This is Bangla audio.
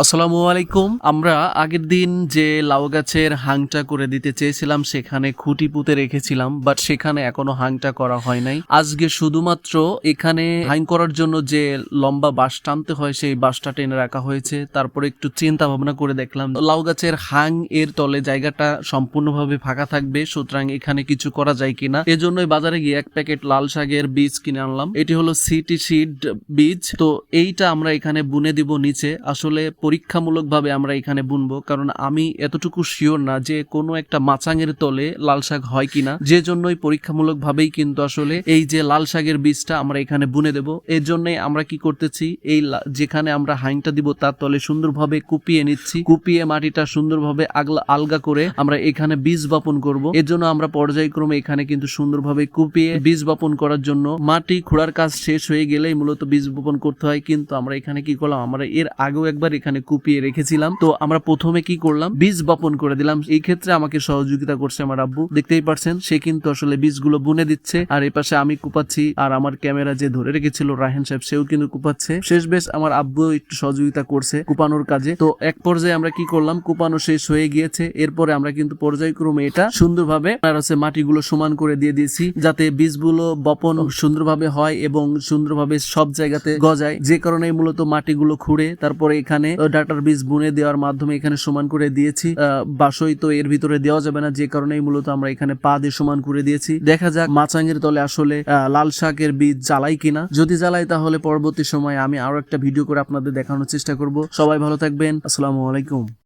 আসসালামু আলাইকুম। আমরা আগের দিন যে লাউ গাছের হাংটা করে দিতে চেয়েছিলাম, সেখানে খুঁটি পুঁতে রেখেছিলাম বাট সেখানে এখনও হাংটা করা হয় নাই। আজকে শুধুমাত্র এখানে হাং করার জন্য যে লম্বা বাঁশ টানতে হয়, সেই বাঁশটা টেনে রাখা হয়েছে। তারপরে একটু চিন্তা ভাবনা করে দেখলাম, লাউ গাছের হাং এর তলে জায়গাটা সম্পূর্ণভাবে ফাঁকা থাকবে, সুতরাং এখানে কিছু করা যায় কিনা। এজন্যই বাজারে গিয়ে এক প্যাকেট লাল শাকের বীজ কিনে আনলাম। এটি হলো সিটি সিড বীজ। তো এইটা আমরা এখানে বুনে দিব নিচে। আসলে পরীক্ষামূলকভাবে আমরা এখানে বুনবো, কারণ আমি এতটুকু শিওর না যে কোনো একটা মাচাঙের তলে লাল শাক হয় কিনা। যে জন্যই পরীক্ষামূলকভাবেই কিন্তু আসলে এই যে লাল শাকের বীজটা আমরা এখানে বুনে দেব। এর জন্যই আমরা কি করতেছি, এই যেখানে আমরা হাইংটা দিব তার তলে সুন্দরভাবে কুপিয়ে নিচ্ছি। কুপিয়ে মাটিটা সুন্দরভাবে আগলা, আলগা করে আমরা এখানে বীজ বপন করব। এর জন্য আমরা পর্যায়ক্রমে এখানে কিন্তু সুন্দরভাবে কুপিয়ে বীজ বপন করার জন্য মাটি খোঁড়ার কাজ শেষ হয়ে গেলেই মূলত বীজ বপন করতে হয়। কিন্তু আমরা এখানে কি করলাম, আমরা এর আগেও একবার এখানে কুপিয়ে রেখেছিলাম। তো আমরা প্রথমে কি করলাম? বীজ বপন করে দিলাম। এই ক্ষেত্রে আমাকে সহযোগিতা করছে আমার আব্বু। দেখতেই পারছেন, সে কিন্তু আসলে বীজগুলো বুনে দিচ্ছে। আর এই পাশে আমি কুপাচ্ছি। আর আমার ক্যামেরা যে ধরে রেখেছিল রাহেন সাহেব, সেও কিন্তু কুপাচ্ছে। শেষ বেশ আমার আব্বু একটু সহযোগিতা করছে কুপানোর কাজে। তো এক পর্যায়ে আমরা কি করলাম? কুপানো শেষ হয়ে গিয়েছে। এরপরে আমরা কিন্তু পর্যায়ক্রমে এটা সুন্দরভাবে আর হচ্ছে মাটিগুলো সমান করে দিয়ে দিয়েছি, যাতে বীজগুলো বপন সুন্দরভাবে হয় এবং সুন্দরভাবে সব জায়গাতে গজায়। যে কারণে মূলত মাটিগুলো খুঁড়ে তারপরে এখানে ডাটার বীজ বুনে দেওয়ার মাধ্যমে এখানে সমান করে দিয়েছি। বাসই তো এর ভিতরে দেওয়া যাবে না, যে কারণে মূলত আমরা এখানে পা দিয়ে সমান করে দিয়েছি। দেখা যাক মাচাঙের তলে আসলে লাল শাকের বীজ জ্বালাই কিনা। যদি জ্বালাই, তাহলে পরবর্তী সময়ে আমি আরও একটা ভিডিও করে আপনাদের দেখানোর চেষ্টা করব। সবাই ভালো থাকবেন। আসসালামু আলাইকুম।